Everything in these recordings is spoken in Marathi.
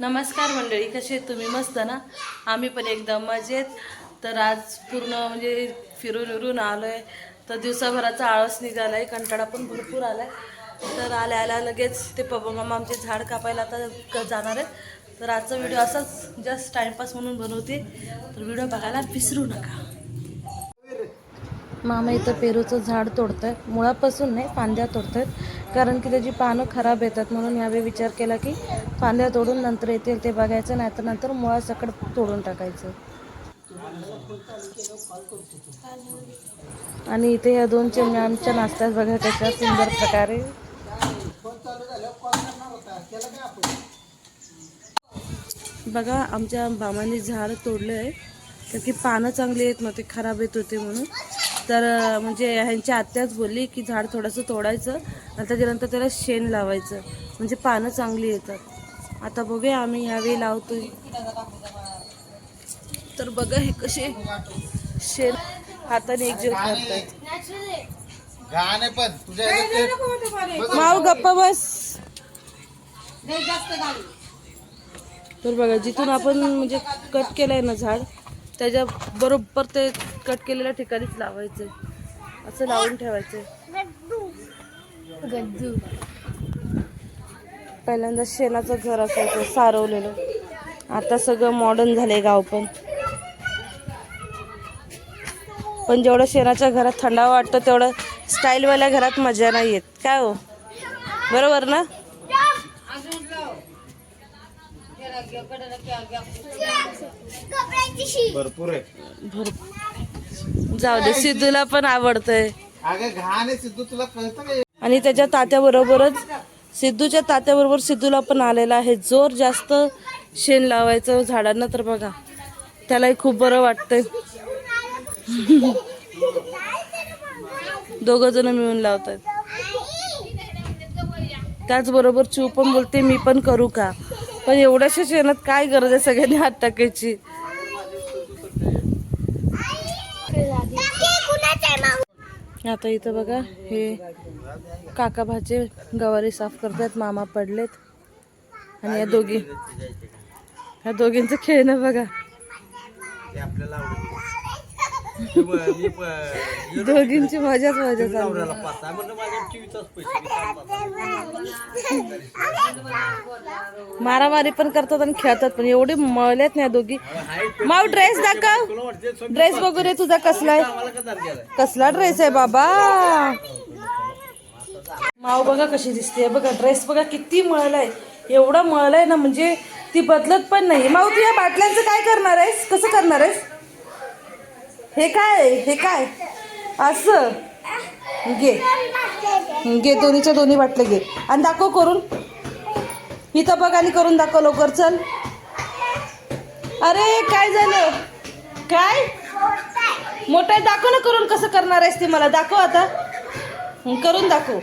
नमस्कार मंडळी कसे आहेत तुम्ही? मस्त ना? आम्ही पण एकदम मजेत. तर आज पूर्ण म्हणजे फिरून फिरून आलो आहे तर दिवसाभराचा आळस निघाला आहे कंटाळा पण भरपूर आला आहे तर आल्या आल्या लगेच ते पप्पा मामा आमचे झाड कापायला आता क- जाणार आहेत. तर आजचा व्हिडिओ असाच जस्ट टाईमपास म्हणून बनवते. तर व्हिडिओ बघायला विसरू नका. मामा इथं पेरूचं झाड तोडतायत मुळापासून नाही फांद्या तोडतायत कारण की त्याची पानं खराब येतात म्हणून यावेळी विचार केला की फांद्या तोडून नंतर येतील ते बघायचं नाही तर नंतर मुळासकट तोडून टाकायचं. आणि इथे या दोन चिमण्या आमच्या नाश्त्यात बघा कशा सुंदर प्रकारे. बघा आमच्या मामाने झाड तोडलं आहे कारण की पानं चांगली येत नव्हते खराब येत होते म्हणून. तर म्हणजे ह्यांची आत्याच बोलली की झाड थोडंसं तोडायचं आणि त्याच्यानंतर त्याला शेण लावायचं. म्हणजे पानं चांगली येतात. आता बघूया आम्ही ह्यावेळी लावतोय. तर बघा हे कसे शेण हाताने एकजीव करतात माव गप्पा बस. तर बघा जिथून आपण म्हणजे कट केलंय ना झाड त्याच्या बरोबर ते कट केलेल्या ठिकाणीच लावायचे असं लावून ठेवायचे गज्जू पहिल्यांदा शेणाचं घर असायचं सारवलेलं. आता सगळं मॉडर्न झालंय गाव पण. पण जेवढं शेणाच्या घरात थंडावा वाटतं तेवढं स्टाईलवाल्या घरात मजा नाही येत. काय हो? बरोबर ना? भरपूर जाऊ दे. सिद्धूला पण आवडतंय. आणि त्याच्या तात्याबरोबरच सिद्धूच्या तात्याबरोबर सिद्धूला पण आलेला आहे. जोर जास्त शेण लावायचं झाडांना तर बघा. त्यालाही खूप बरं वाटतंय. दोघं जण मिळून लावतात. त्याचबरोबर चू पण बोलते मी पण करू का? पण एवढ्याशा शेणात काय गरज आहे सगळ्यांनी हात टाकायची? आता इथं बघा हे काका भाचे गवारी साफ करतात मामा पडलेत. आणि या दोघी ह्या दोघींचं खेळणं बघा. आपल्याला आवडत. मी दोघींची मजाच मजा चालू नवऱ्याला पाच आहे. म्हणलं माझ्या चोवीसच पैसे मी काय पाच? मारामारी पण करतात आणि खेळतात पण एवढे मळलेत ना दोघी. माव ड्रेस दाखव. ड्रेस बघू रे तुझा कसला आहे? कसला ड्रेस आहे बाबा. माव बघा कशी दिसते. बघा ड्रेस बघा किती मळलाय. एवढा मळलाय ना म्हणजे ती बदलत पण नाही. माऊ तू या बाटल्यांचं काय करणार आहेस? कसं करणार आहेस? हे काय हे काय? असं. घे. घे दोन्हीच्या दोन्ही बाटले घे. आणि दाखव करून. इथं बघ आणि करून दाखव लवकर चल. अरे काय झालं? काय? मोठा आहे, दाखव ना करून कसं करणार आहेस ते मला. दाखव आता. करून दाखव.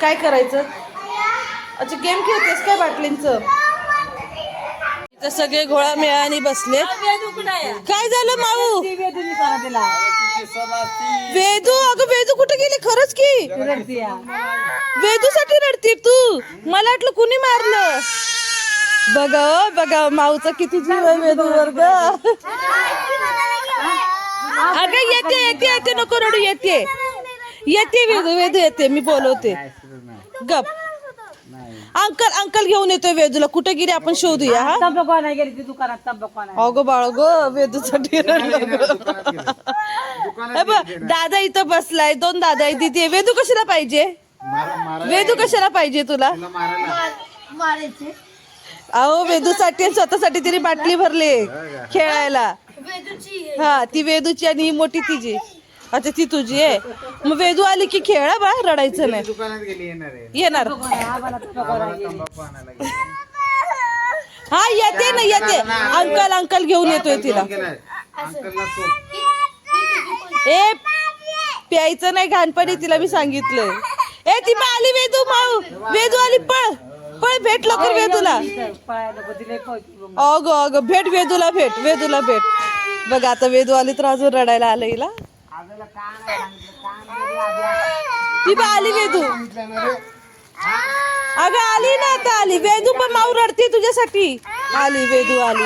काय करायचं? अच्छा गेम खेळतेस काय बाटलींचं? तर सगळे घोळा मिळानी बसले. काय झालं माऊ? वेदू अगं वेदू कुठे गेली? खरंच की. वेदू साठी रडते तू. मला वाटलं कुणी मारलं. बघा बघा माऊचा किती जीव आहे वेदू वर्ग अगं येते येते येते. नको रडू येते. येते वेदू वेदू येते. मी बोलवते. गप. अंकल अंकल घेऊन येतोय वेदूला. कुठे गेली आपण शोधूया हा? तंबाखू गेली ती दुकानात तंबाखू अगो बाळ गो वेदूसाठी. हे बघ, दादा इथं बसलाय दोन दादा आहे तिथे वेदू कशाला पाहिजे? मारा मारा. वेदू कशाला पाहिजे तुला? अहो वेदूसाठी आणि स्वतःसाठी तिने बाटली भरली खेळायला. हा ती वेदूची आणि ही मोठी तिची. अच्छा ती तुझी आहे. मग वेदू आली की खेळा बा रडायचं नाही. दुकानात गेली येणार आहे. हा येते ना येते. अंकल अंकल घेऊन येतोय तिला. ए प्यायचं नाही घाणपणी तिला मी सांगितलंय. ए ती आली वेदू माऊ. वेदू आली पळ. पळ भेट लवकर वेदूला. अग अग भेट वेदूला भेट वेदूला भेट. बघ आता वेदू आली तर अजून रडायला आलं हिला. ती बा आली वेदू अगं आली ना आता आली. वेदू पण माऊ रडते तुझ्यासाठी. आली वेदू आली.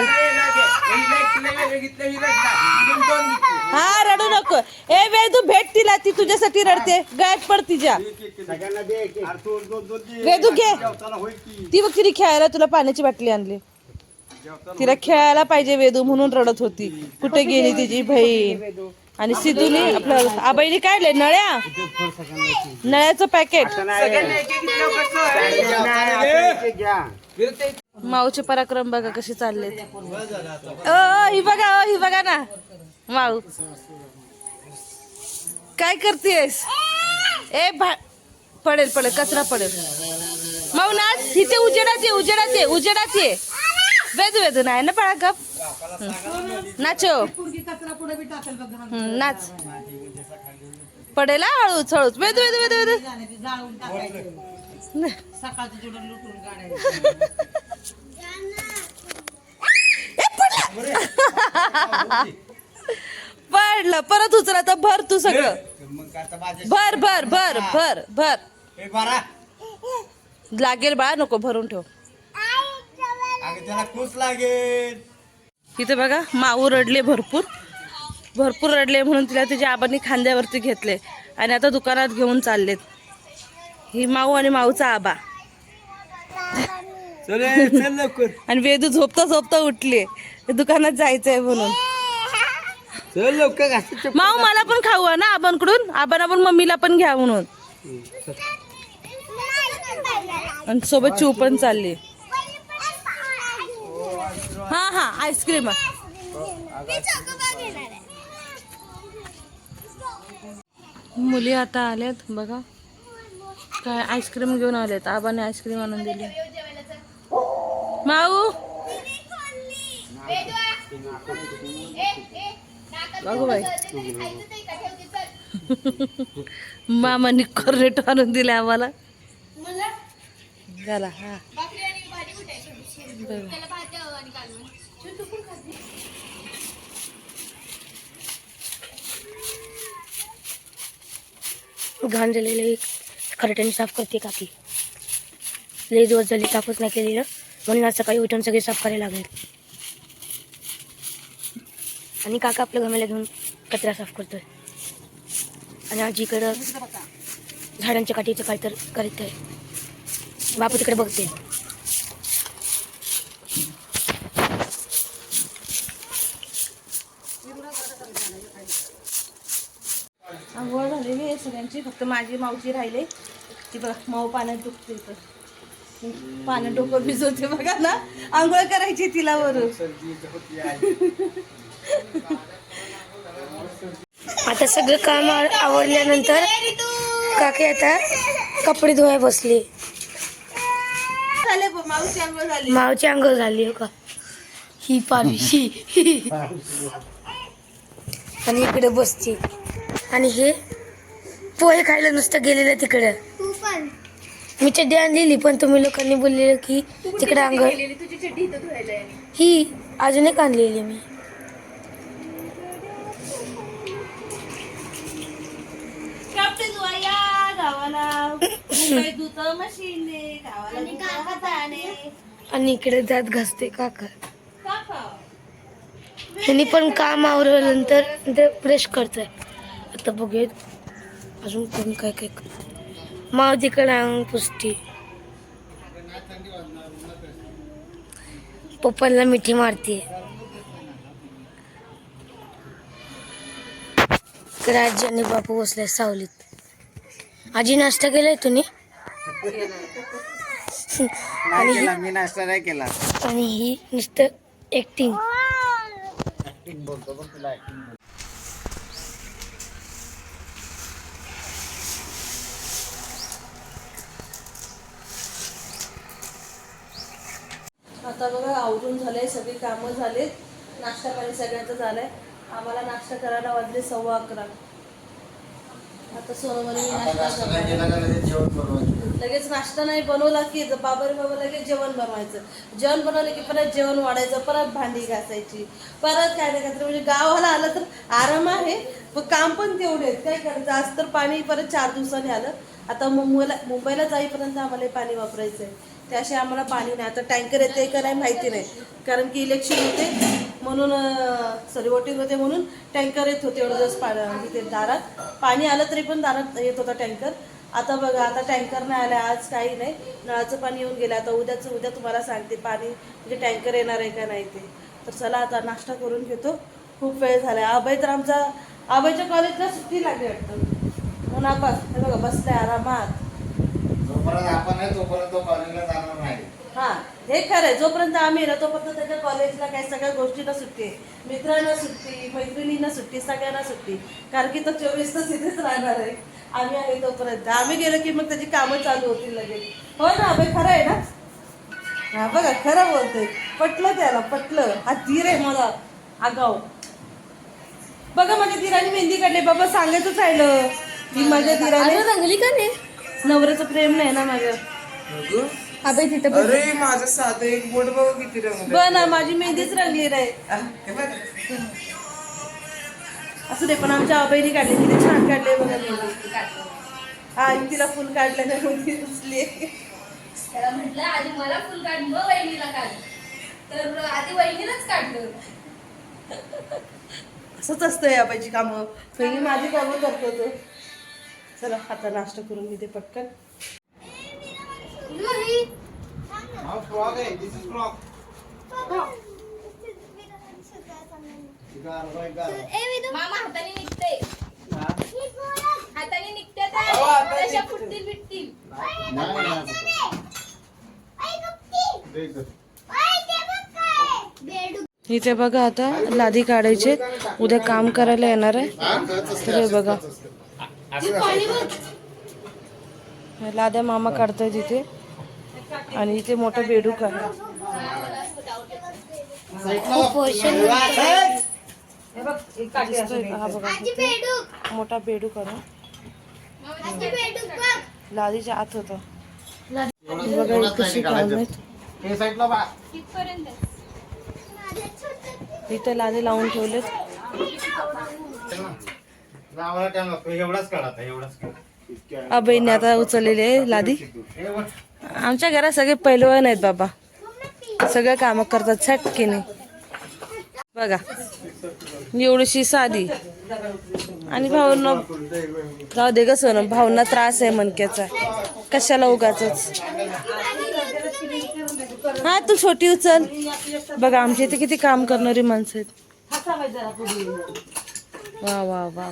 हा रडू नको. ए वेदू भेट तिला. ती तुझ्यासाठी रडते. गायब पड तिच्या. वेदू घे. ती बघ तिने खेळायला तुला पाण्याची बाटली आणली. तिला खेळायला पाहिजे वेदू म्हणून रडत होती. कुठे गेली तिची बहीण? आणि सिद्धूने आपलं आबाईने काढले नळ्या. नळ्याचं पॅकेट माऊचे पराक्रम बघा कसे चालले ही बघा ही बघा ना. माऊ. काय करतेस? ए भा पडेल पडेल कचरा पडेल. माऊ ना इथे उजेडात ये उजेडात ये उजेडात ये वेदू वेदू नाही ना पळा गप. नाचो. नाच. पडेल हळूच हळूच. वेदू वेदू वेदू वेदू. पडलं परत उचला तर भर तू सगळं. भर भर भर भर भर. लागेल बाळा नको भरून ठेव. त्याला खूस लागेल. इथे बघा माऊ रडले भरपूर. भरपूर रडले म्हणून तिला तिच्या आबांनी खांद्यावरती घेतले आणि आता दुकानात घेऊन चाललेत. ही माऊ आणि माऊचा आबा. आणि वेदू झोपता झोपता उठले. दुकानात जायचंय म्हणून. माऊ मला पण खाऊ ना आबांकडून. आबांना पण मम्मीला पण घ्या म्हणून. आणि सोबत चिव पण चालली. हा हा आईस्क्रीम मुली आता आल्यात बघा. काय आईस्क्रीम घेऊन आलेत. आबाने आईस्क्रीम आणून दिली. माऊ! बघू बाई. मामानी कॉर्नेट आणून दिले आम्हाला. झाला हा. बरं. घाण झालेलं खरट्याने साफ करते काकी लई दिवस झाली साफच नाही केलेलं. म्हणून आज सकाळी उठून सगळे साफ करायला लागले. आणि काका आपल्या घमेला घेऊन कचरा साफ करतोय. आणि आजीकडं झाडांच्या काठीचं काय तर करीत आहे. बापू तिकडे बघते. सगळ्यांची फक्त माझी मावची राहिले. ती बघा माऊ पाण्यात डुबते इथं पाण्यात डोकं भिजवते बघा ना. आंघोळ करायची तिला वरून. आता सगळं काम आव- आवरल्यानंतर काकी आता कपडे धुवाय बसली. मावची अंघोळ झाली. हो का? ही पारवी आणि इकडे बसते. आणि हे पोहे खायला नुसतं गेलेलं तिकडं. मी चड्डी आणलेली पण तुम्ही लोकांनी बोललेलं की तिकडे अंघोळ ही अजून एक आणलेली मी. कपडे धुवाया गावाला. मुंबई धुतं मशीनने गावाला धुतं हाताने. आणि इकडे दात घासते काका. काका. ह्यांनी पण काम आवरल्यानंतर नंतर ब्रश करतोय. आता बघूयात. अजून कोण काय काय करतंय. माव तिकडे अंग पुसते पप्पांना मिठी मारते इकडे आजी आणि बापू बसलाय सावलीत. आजी नाश्ता केलाय तुम्ही? नाही केला मी नाश्ता नाही केला. आणि ही नुसतं ऍक्टिंग आता बघा आवरून झालंय सगळी कामं झालेत. नाश्ता पाणी सगळ्यांचं झालंय. आम्हाला नाश्ता करायला वाजले सव्वा अकरा. आता सोनमने नाश्ता. लगेच नाश्ता नाही बनवला की बाबर बाबा लगेच जेवण बनवायचं. जेवण बनवलं की परत जेवण वाढायचं परत भांडी घासायची. परत काय नाही काय म्हणजे गावाला आलं तर आराम आहे. पण काम पण तेवढे काय करायचं? आज तर पाणी परत चार दिवसांनी आलं. आता मुंबईला मुंबईला जाईपर्यंत आम्हाला हे पाणी वापरायचं आहे त्याशिवाय आम्हाला पाणी नाही. आता टँकर येते का नाही माहिती नाही. कारण की इलेक्शन होते म्हणून सॉरी वोटिंग होते म्हणून टँकर येत होते एवढं दिवस पा इथे दारात. पाणी आलं तरी पण दारात येत होता टँकर. आता बघा आता टँकर नाही आलं आज काही नाही. नळाचं पाणी येऊन गेलं. आता उद्याचं उद्या तुम्हाला सांगते पाणी म्हणजे टँकर येणार आहे का नाही ते. तर चला आता नाश्ता करून घेतो. खूप वेळ झाला अभय तर आमचा अभयच्या कॉलेजला सुट्टी लागली वाटतं. म्हणून आपण हे बघा बसलाय आरामात. जोपर्यंत आपण आहे तोपर्यंत तो कॉलेजला जाणार नाही. हा हे खरं आहे. जोपर्यंत आम्ही ना तोपर्यंत त्याच्या कॉलेजला काही सगळ्या गोष्टींना सुट्टी आहे मित्रांना सुट्टी मैत्रिणींना सुट्टी सगळ्यांना सुट्टी कारण की तो चोवीस तास इथेच राहणार आहे. आम्ही आहे तोपर्यंत. आम्ही गेलो की मग त्याची कामं चालू होतील लगेच. हो ना अभय खरं आहे ना? हा बघा खरं बोलतोय. पटलं त्याला पटलं. हा धीर आहे मला. आगाव बघा माझ्या धीराने मेहंदी काढली बाबा सांगायचंच राहिलं. की माझ्या धीराने रंगली का नाही? नवऱ्याचं प्रेम नाही ना माझ्या अबे तिथं अरे माझं साधं एक बोट बघ किती रंग बघ ना माझी मेहंदीच रंगली रे. असू दे पण आमच्या आबाईने काढले किती छान काढले बघा मेहंदी हा आणि तिला फुल काढलं नाही मेहंदी उचली. त्याला म्हटलं आधी मला फुल काढ मग वहिनीला काढ. तर आधी वहिनीलाच काढलं. असंच असतं या आबाईची कामं. पहिली माझी कामं करतो तो. चला आता नाश्ता करून घेते पटकन. हा फ्रॉक आहे. दिस इज फ्रॉक मामा हाताने निघते. हाताने निघते तशा फुटतील बिटतील. इथे. बघा आता लादी काढायचे. उद्या काम करायला येणार आहे. तर हे बघा. लाद्या मामा काढताय तिथे. आणि इथे मोठा बेडूक आहे? हा बघा मोठा बेडूक आहे लादीच्या आत होता. बघा हे कशी काम आहेत साईडला इथे लादी लावून ठेवलेत. आम्हाला टाइम लागतो एवढाच काढा आता एवढाच काढा. आता उचललेली आहे लादी. आमच्या घरात सगळे पैलवान आहेत बाबा. सगळं काम करतात छटकीने बघा एवढीशी साधी. आणि भाऊंना जाऊ दे ग सोन भाऊंना त्रास आहे मनक्याचा कशाला उगाच हा तू छोटी उचल. बघा आमच्या इथे किती काम करणारी माणसं आहेत. वा वा वा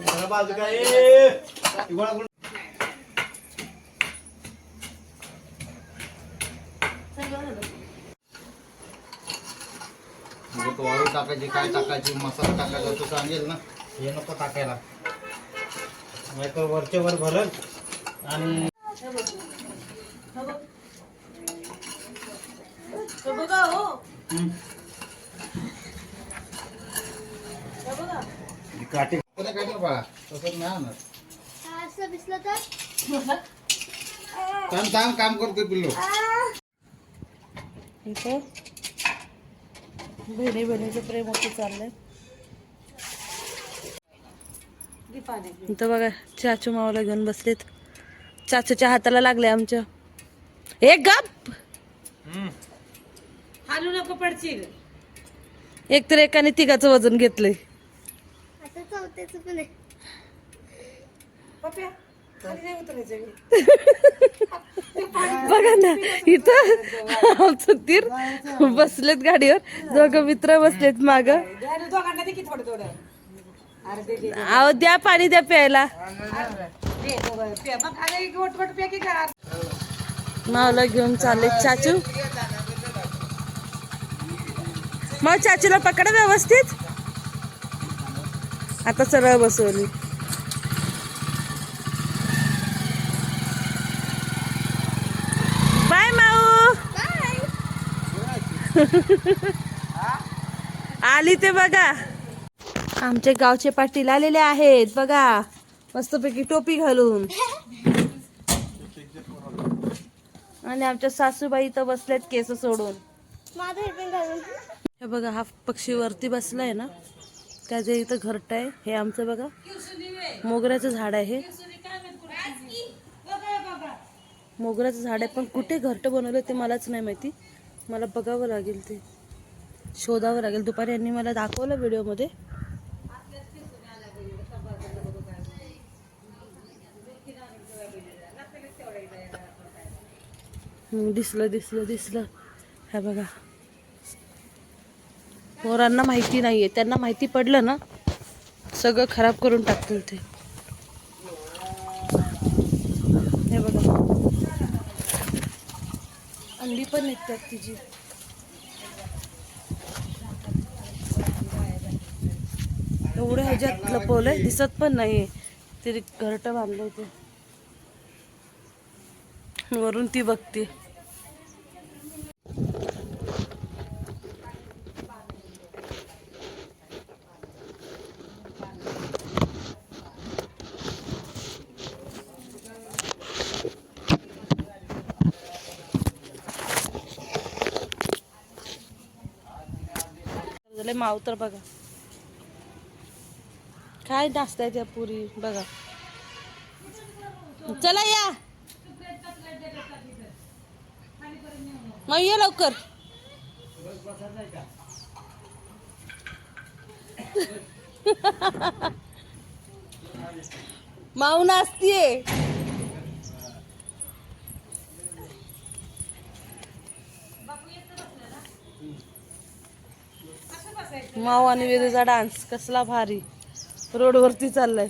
वाळू टाकायची काय टाकायची मसाला टाकायचा तो सांगेल ना? हे नको टाकायला. नाही तर वरच्या वर भरल आणि हे बघा हो काठी कोणी काय बाळा तसं नाही आणत थांब थांब काम करतोय पिल्लू. इथं बहिणी बहिणीचं प्रेम होतं चाललंय. इथं बघा चाचू मावाला घेऊन बसलेत. चाचूच्या हाताला लागले आमच्या एक गप! हालू नको पडशील. एक तर एकाने तिघाचं वजन घेतलंय. बघा ना इथं आमचं तीर बसलेत गाडीवर. दोघं मित्र बसलेत माग. आहो द्या पाणी द्या प्यायला. मावला घेऊन चालले. चाचू? मग चाचूला पकडा व्यवस्थित. आता सरळ बसवली बाय माऊ आली ते बघा. आमचे गावचे पाटील आलेले आहेत बघा. मस्तपैकी टोपी घालून. आणि आमच्या सासूबाई इथं बसल्यात केस सोडून. हे बघा हा पक्षी वरती बसलाय ना. त्याचे इथं घरट आहे हे आमचं बघा. मोगऱ्याचं झाड आहे मोगऱ्याचं झाड आहे पण कुठे घरटं बनवलं ते मलाच नाही माहिती. मला बघावं लागेल ते. शोधावं लागेल. दुपारी यांनी मला दाखवलं व्हिडिओमध्ये. दिसलं दिसलं दिसलं. हा बघा. पोरांना माहिती नाही आहे त्यांना माहिती पडलं ना सगळं खराब करून टाकतील ते हे बघा अंडी पण निघतात तिची. एवढ्या ह्याच्यात लपवलंय दिसत पण नाही ते घरट बांधलंय ते वरून ती बघते. माव तर बघा. काय नाचताय त्या पुरी? बघा. चला या. मग ये लवकर. माऊ नाचतीये. माऊ आणि वेदूचा डान्स कसला भारी. रोडवरती चाललाय.